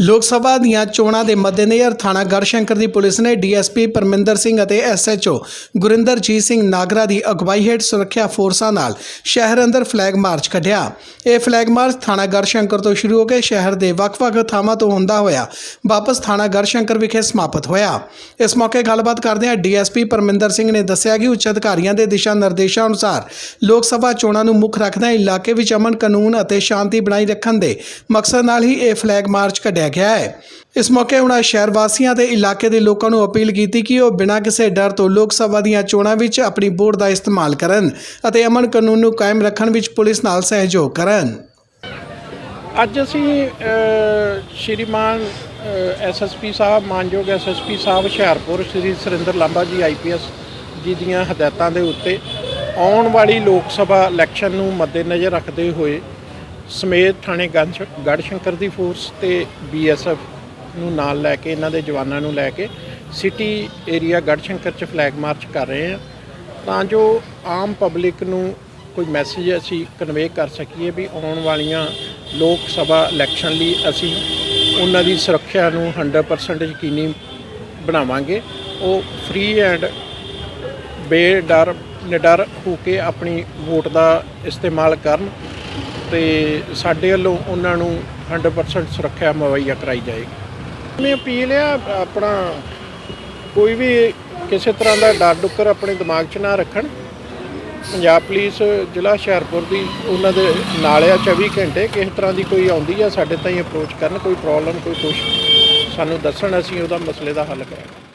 ਲੋਕ ਸਭਾ ਦੀਆਂ ਚੋਣਾਂ ਦੇ ਮੱਦੇਨਜ਼ਰ ਥਾਣਾ ਗੜਸ਼ੰਕਰ ਦੀ ਪੁਲਿਸ ਨੇ ਡੀਐਸਪੀ ਪਰਮਿੰਦਰ ਸਿੰਘ ਅਤੇ ਐਸਐਚਓ ਗੁਰਿੰਦਰਜੀਤ ਸਿੰਘ ਨਾਗਰਾ ਦੀ ਅਗਵਾਈ ਹੇਠ ਸੁਰੱਖਿਆ ਫੋਰਸਾਂ ਨਾਲ ਸ਼ਹਿਰ ਅੰਦਰ ਫਲੈਗ ਮਾਰਚ ਕੱਢਿਆ। ਇਹ ਫਲੈਗ ਮਾਰਚ ਥਾਣਾ ਗੜਸ਼ੰਕਰ ਤੋਂ ਸ਼ੁਰੂ ਹੋ ਕੇ ਸ਼ਹਿਰ ਦੇ ਵੱਖ-ਵੱਖ ਥਾਵਾਂ ਤੋਂ ਹੁੰਦਾ ਹੋਇਆ, ਵਾਪਸ ਥਾਣਾ ਗੜਸ਼ੰਕਰ ਵਿਖੇ ਸਮਾਪਤ ਹੋਇਆ। ਇਸ ਮੌਕੇ ਗੱਲਬਾਤ ਕਰਦਿਆਂ ਡੀਐਸਪੀ ਪਰਮਿੰਦਰ ਸਿੰਘ ਨੇ ਦੱਸਿਆ ਕਿ ਉੱਚ ਅਧਿਕਾਰੀਆਂ ਦੇ ਦਿਸ਼ਾ ਨਿਰਦੇਸ਼ਾਂ ਅਨੁਸਾਰ ਲੋਕ ਸਭਾ ਚੋਣਾਂ ਨੂੰ ਮੁੱਖ ਰੱਖਦਿਆਂ ਇਲਾਕੇ ਵਿੱਚ ਅਮਨ ਕਾਨੂੰਨ ਅਤੇ ਸ਼ਾਂਤੀ ਬਣਾਈ ਰੱਖਣ ਦੇ ਮਕਸਦ ਨਾਲ ਹੀ ਇਹ ਫਲੈਗ ਮਾਰਚ ਕੱਢਿਆ ਗਿਆ ਹੈ। ਇਸ ਮੌਕੇ ਉਹਨਾਂ ਸ਼ਹਿਰ ਵਾਸੀਆਂ ਤੇ ਇਲਾਕੇ ਦੇ ਲੋਕਾਂ ਨੂੰ ਅਪੀਲ ਕੀਤੀ ਕਿ ਉਹ ਬਿਨਾਂ ਕਿਸੇ ਡਰ ਤੋਂ ਲੋਕ ਸਭਾ ਦੀਆਂ ਚੋਣਾਂ ਵਿੱਚ ਆਪਣੀ ਵੋਟ ਦਾ ਇਸਤੇਮਾਲ ਕਰਨ ਅਤੇ ਅਮਨ ਕਾਨੂੰਨ ਨੂੰ ਕਾਇਮ ਰੱਖਣ ਵਿੱਚ ਪੁਲਿਸ ਨਾਲ ਸਹਿਯੋਗ ਕਰਨ। ਅੱਜ ਅਸੀਂ ਅ, ਸ਼੍ਰੀਮਾਨ ਐਸਐਸਪੀ ਸਾਹਿਬ ਮਾਨਯੋਗ ਐਸਐਸਪੀ ਸਾਹਿਬ ਹੁਸ਼ਿਆਰਪੁਰ ਸ਼੍ਰੀ ਸੁਰਿੰਦਰ ਲਾਂਬਾ ਜੀ ਆਈਪੀਐਸ ਜੀ ਦੀਆਂ ਹਦਾਇਤਾਂ ਦੇ ਉੱਤੇ ਆਉਣ ਵਾਲੀ ਲੋਕ ਸਭਾ ਇਲੈਕਸ਼ਨ ਨੂੰ ਮੱਦੇਨਜ਼ਰ ਰੱਖਦੇ ਹੋਏ ਸਮੇਤ ਥਾਣੇ ਗੜ੍ਹ- ਸ਼ੰਕਰ ਦੀ ਫੋਰਸ ਤੇ ਬੀਐਸਐਫ ਨੂੰ ਨਾਲ ਲੈ ਕੇ, ਇਹਨਾਂ ਦੇ ਜਵਾਨਾਂ ਨੂੰ ਲੈ ਕੇ ਸਿਟੀ ਏਰੀਆ ਗੜ੍ਹਸ਼ੰਕਰ ਚ ਫਲੈਗ ਮਾਰਚ ਕਰ ਰਹੇ ਹਾਂ। ਤਾਂ ਜੋ ਆਮ ਪਬਲਿਕ ਨੂੰ ਕੋਈ ਮੈਸੇਜ ਅਸੀਂ ਕਨਵੇ ਕਰ ਸਕੀਏ ਵੀ ਆਉਣ ਵਾਲੀਆਂ ਲੋਕ ਸਭਾ ਇਲੈਕਸ਼ਨ ਲਈ ਅਸੀਂ ਉਹਨਾਂ ਦੀ ਸੁਰੱਖਿਆ ਨੂੰ 100% ਯਕੀਨੀ ਬਣਾਵਾਂਗੇ। ਉਹ ਫ੍ਰੀ ਐਂਡ ਬੇਡਰ, ਨਿਡਰ ਹੋ ਕੇ ਆਪਣੀ ਵੋਟ ਦਾ ਇਸਤੇਮਾਲ ਕਰਨ। ਤੇ ਸਾਡੇ ਵੱਲੋਂ ਉਹਨਾਂ ਨੂੰ 100% ਸੁਰੱਖਿਆ ਮੁਹੱਈਆ ਕਰਾਈ ਜਾਏਗੀ। ਮੈਂ ਅਪੀਲ ਆ, ਆਪਣਾ ਕੋਈ ਵੀ ਕਿਸੇ ਤਰ੍ਹਾਂ ਦਾ ਡਰ ਡੁੱਕਰ ਆਪਣੇ ਦਿਮਾਗ 'ਚ ਨਾ ਰੱਖਣ। ਪੰਜਾਬ ਪੁਲਿਸ, ਜ਼ਿਲ੍ਹਾ ਹੁਸ਼ਿਆਰਪੁਰ ਦੀ ਉਹਨਾਂ ਦੇ ਨਾਲ ਆ 24 ਘੰਟੇ, ਕਿਸੇ ਤਰ੍ਹਾਂ ਦੀ ਕੋਈ ਆਉਂਦੀ ਆ, ਸਾਡੇ ਤਾਈਂ ਅਪਰੋਚ ਕਰਨ, ਕੋਈ ਪ੍ਰੋਬਲਮ ਕੋਈ ਕੁਛ। ਸਾਨੂੰ ਦੱਸਣ ਅਸੀਂ ਉਹਦਾ ਮਸਲੇ ਦਾ ਹੱਲ ਕਰਾਂਗੇ।